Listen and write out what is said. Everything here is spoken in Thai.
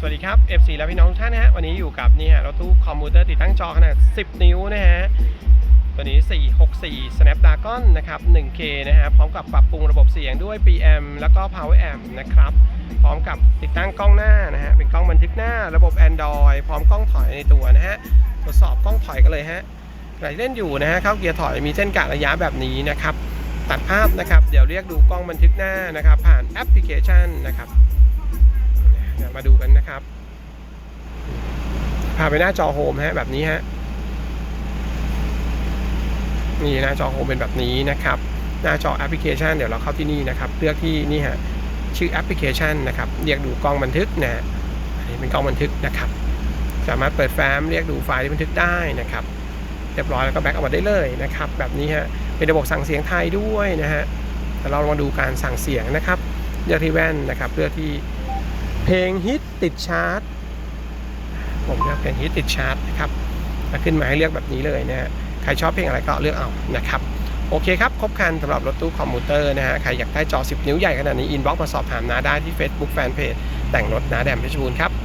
สวัสดีครับ FC และพี่น้องท่านนะฮะ วันนี้อยู่กับนี่ฮะรถตู้คอมพิวเตอร์ติดตั้งจอขนาด 10 นิ้วนะฮะ ตัวนี้ 464 Snapdragon นะครับ 1K นะฮะ พร้อมกับปรับปรุงระบบเสียงด้วย PM แล้วก็ Power Amp นะครับ พร้อมกับติดตั้งกล้องหน้านะฮะ เป็นกล้องบันทึกหน้าระบบ Android พร้อมกล้องถอยในตัวนะฮะ ทดสอบกล้องถอยกันเลยฮะใครเล่นอยู่นะฮะ เข้าเกียร์ถอยมีเส้นกะระยะแบบนี้นะครับ ตัดภาพนะครับ เดี๋ยวเรียกดูกล้องบันทึกหน้านะครับ ผ่านแอปพลิเคชันนะครับ นะครับ พาไปหน้าจอโฮมฮะแบบนี้ฮะนี่หน้าจอโฮมเป็นแบบนี้นะครับ หน้าจอแอปพลิเคชันเดี๋ยวเราเข้าที่นี่นะครับ เลือกที่นี่ฮะชื่อแอปพลิเคชันนะครับเรียกดูกล้องบันทึกนะฮะอันนี้เป็นกล้องบันทึกนะครับ สามารถเปิดแฟ้มเรียกดูไฟล์ที่บันทึกได้นะครับเรียบร้อยแล้วก็แบ็กออกมาได้เลยนะครับ แบบนี้ฮะเป็นระบบสั่งเสียงไทยด้วยนะฮะเดี๋ยวเรามาดูการสั่งเสียงนะครับเลือกที่แว่นนะครับเลือกที่ เพลงฮิตติดชาร์ตผมเลือกเพลงฮิตติดชาร์ตนะครับขึ้นมาให้เลือกแบบนี้เลยนะฮะใครชอบเพลงอะไรก็เลือกเอานะครับโอเคครับ ครบคันสำหรับรถตู้คอมพิวเตอร์นะฮะ ใครอยากได้จอ 10 นิ้วใหญ่ขนาดนี้ อินบ็อกมาสอบถามน้าได้ที่ Facebook Fanpage แต่งรถน้าแดมเพชรบูรณ์ครับ